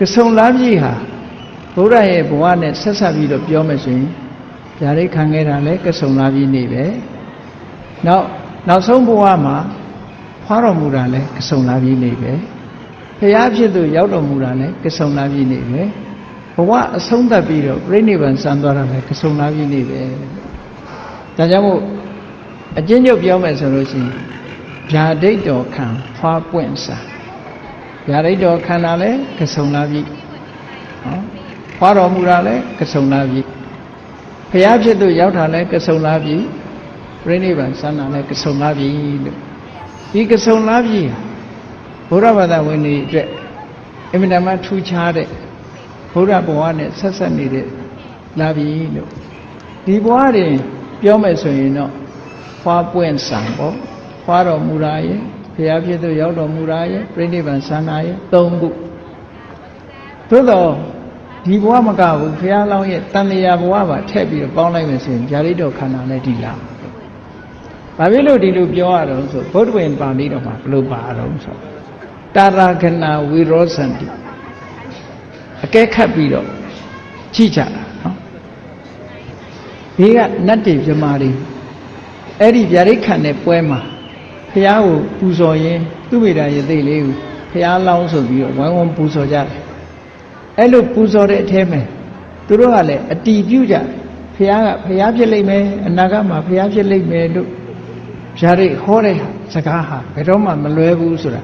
ကဆုံလားပြည့်ဟာဘုရားရဲ့ဘဝနဲ့ဆက်ဆက်ပြီးတော့ပြောမယ်ဆိုရင်ဗျာဒိတ်ခံခဲ့တာလဲကဆုံလားပြည့်နေပဲနောက်နောက်ဆုံးဘဝမှာဖွားတော်မူတာလဲကဆုံလားပြည့်နေပဲဖျားဖြစ်သူရောက်တော်မူတာလဲကဆုံလားပြည့်နေပဲဘဝအဆုံးသတ်ပြီးတော့ပြိဋိဘံစံသွားတာလဲကဆုံလားပြည့်နေပဲဒါကြောင့်မို့အကျဉ်းချုပ်ပြောမယ်ဆိုလို့ရှိရင်ဗျာဒိတ်တော်ခံဖွားပွင့်စာ ဗျာဒိတ်တော်ခံတာလဲကဆုံလားပြည့်နော်ဖွားတော်မူတာလဲကဆုံလားပြည့်ဖျားဖြစ်သူရောက်တာလဲကဆုံလားပြည့်ပြိဋိဘံစံတာလဲကဆုံလားပြည့်လို့ဒီကဆုံလားပြည့်ဘုရားဘာသာဝင်တွေအတွက်အင်မတန်မှထူးခြားတဲ့ဘုရားဘဝနဲ့ဆက်ဆက်နေတဲ့လာပြီလို့ဒီဘဝတွင်ပြောမယ်ဆိုရင်တော့ဖွာပွင့်ဆံပေါ့ဖွာတော်မူတာရဲ့ ဘုရားဖြစ်သူရောက်တော်မူတာရဲ့ပြိဋိဘံဆန္ဒရဲ့၃ခုသို့တော့ဒီဘဝမကဘူးဘုရားလောင်းရဲ့တန်လျာဘဝပါထည့်ပြီးတော့ပေါင်းလိုက်မယ်ဆိုရင်ဗျာဒိတ်တော်ခန္ဓာနဲ့ဒီလာဘာဖြစ်လို့ဒီလိုပြောရတော့ဆိုဘုဒ္ဓဝင်ပါဠိတော်မှာဘယ်လိုပါတော့ဆိုတာရခဏဝိရောစန္တိအကဲခတ်ပြီးတော့ကြည့်ကြတာနော်ဒီကနတ်တွေပြမာတွေအဲ့ဒီဗျာဒိတ်ခံတဲ့ပွဲမှာ ဘုရားကိုပူဇော်ရင်းသူ့မိတာရသိတ်လေးကိုဘုရားလောင်းဆိုပြီးတော့ဝိုင်းဝန်းပူဇော်ကြတယ်အဲ့လိုပူဇော်တဲ့အထဲမှာသူတို့ကလည်းအတီးပြုကြတယ်ဘုရားကဘုရားဖြစ်လိမ့်မယ်အနာဂတ်မှာဘုရားဖြစ်လိမ့်မယ်လို့ဗျာဒိတ်ဟောတဲ့စကားဟာဘယ်တော့မှမလွဲဘူးဆိုတာ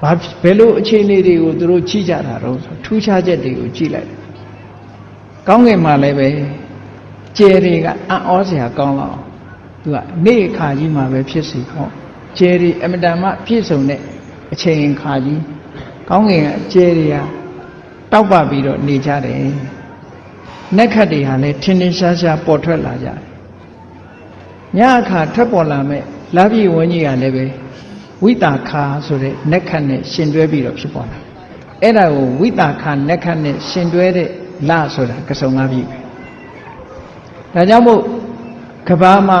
ဘာဘယ်လိုအခြေအနေတွေကိုသူတို့ချိကြတာတော့ဆိုထူးခြားချက်တွေကိုကြည့်လိုက်ကောင်းကင်မှာလည်းပဲကျယ်တွေကအံ့ဩစရာကောင်းလောက်သူကနေ့ခါကြီးမှာပဲဖြစ်စီဟော ကျယ်တွေအမတန်မှပြည့်စုံတဲ့အချိန်ခါကြီးကောင်းကင်ကကျယ်တွေကတောက်ပပြီးတော့နေကြတယ်နက်ခတ်တွေဟာလည်းထင်းထင်းရှားရှားပေါ်ထွက်လာကြတယ်ညအခါထွက်ပေါ်လာမဲ့လာပြီဝန်းကြီးကလည်းပဲဝိတာခာဆိုတဲ့နက်ခတ်နဲ့ရှင်တွဲပြီးတော့ဖြစ်ပေါ်လာအဲ့ဒါကိုဝိတာခာနက်ခတ်နဲ့ရှင်တွဲတဲ့လဆိုတာကစုံလာပြီပဲဒါကြောင့်မို့ကဘာမှာ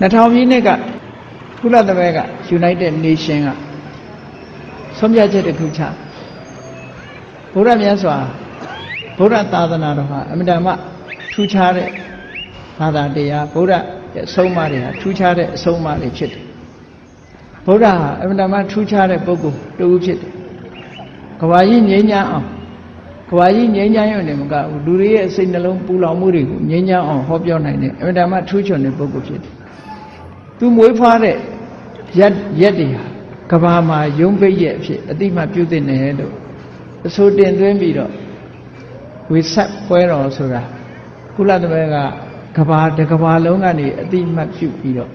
2000ပြည့်နှစ်ကကုလသမဂ္ဂ United Nation ကဆုံးဖြတ်ချက်တစ်ခုချဘုရားမြတ်စွာဘုရားသာသနာတော်ဟာအမြဲတမ်းထူးခြားတဲ့ဘာသာတရားဘုရားရဲ့အဆုံးအမတွေဟာထူးခြားတဲ့အဆုံးအမတွေဖြစ်တယ်ဘုရားဟာအမြဲတမ်းထူးခြားတဲ့ပုဂ္ဂိုလ်တူဖြစ်တယ်ကဘာကြီးငြိမ်းချမ်းအောင်ကဘာကြီးငြိမ်းချမ်းရုံနဲ့မကဘူးလူတွေရဲ့စိတ်နှလုံးပူလောင်မှုတွေကိုငြိမ်းချမ်းအောင်ဟောပြောနိုင်တဲ့အမြဲတမ်းထူးချွန်တဲ့ပုဂ္ဂိုလ်ဖြစ်တယ် သူမွေးဖွားတဲ့ရက်ရက်တွေဟာကဘာမှာယုံပိတ်ရဲ့အဖြစ်အတိမပြုသိနေလို့အဆိုတင်သွင်းပြီးတော့ဝိဆက်ပွဲတော်ဆိုတာကုလသမဂ္ဂကဘာတကဘာလုံးကနေအတိမပြုပြီးတော့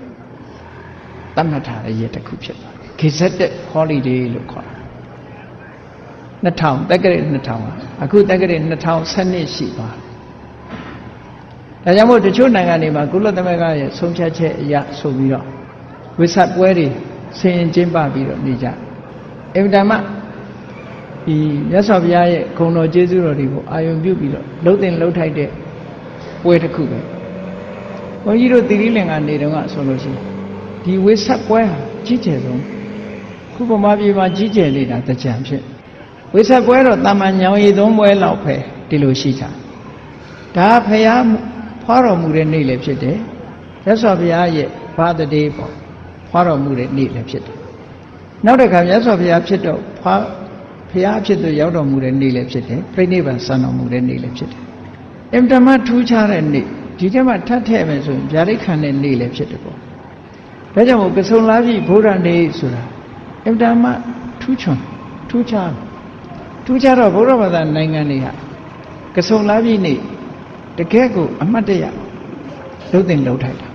သတ်မှတ်ထားတဲ့ရက်တစ်ခုဖြစ်သွားတယ် Gazetted Holiday လို့ခေါ်တာ2000တက္ကရာ2000ပါအခုတက္ကရာ2012ရှိသွား ဒါကြောင့်မို့တချို့နိုင်ငံတွေမှာကုလသမဂ္ဂရဲ့ဆုံးဖြတ်ချက်အရဆိုပြီးတော့ဝိဆက်ပွဲတွေဆင်ရင်ကျင်းပပြီးတော့နေကြအင်တာမဒီမြတ်စွာဘုရားရဲ့ဂုဏ်တော်ကျေးဇူးတော်တွေကိုအာယုံပြုပြီးတော့လှုပ်တင်လှုပ်ထိုက်တဲ့ပွဲတစ်ခုပဲဘုန်းကြီးတို့တိရိလင်္ကာနေတုန်းကဆိုလို့ရှိရင်ဒီဝိဆက်ပွဲဟာကြီးကျယ်ဆုံးခုပမာပြေမှာကြီးကျယ်နေတာတကြံဖြစ်ဝိဆက်ပွဲတော့တာမန်ညောင်ရည်သုံးပွဲလောက်ပဲဒီလိုရှိတာဒါဖရာ ဖွားတော်မူတဲ့နေ့လည်းဖြစ်တယ်မြတ်စွာဘုရားရဲ့ဘာတတေးပေါ့ဖွားတော်မူတဲ့နေ့လည်းဖြစ်တယ်နောက်တစ်ခါမြတ်စွာဘုရားဖြစ်တော့ဖွားဘုရားဖြစ်သူရောက်တော်မူတဲ့နေ့လည်းဖြစ်တယ်ပြိဋိဘံဆံတော်မူတဲ့နေ့လည်းဖြစ်တယ်အင်တမထူးခြားတဲ့နေ့ဒီထဲမှာထပ်ထည့်မယ်ဆိုရင်ဗျာဒိတ်ခံတဲ့နေ့လည်းဖြစ်တယ်ပေါ့ဒါကြောင့်မို့ကဆုံလာပြီဘုရားနေ့ဆိုတာအင်တမထူးချွန်ထူးခြားထူးခြားတော့ဘုရားဘာသာနိုင်ငံတွေဟာကဆုံလာပြီနေ့ တကယ့်ကိုအမှတ်တရလုံးတင်လုံးထိုက်တယ်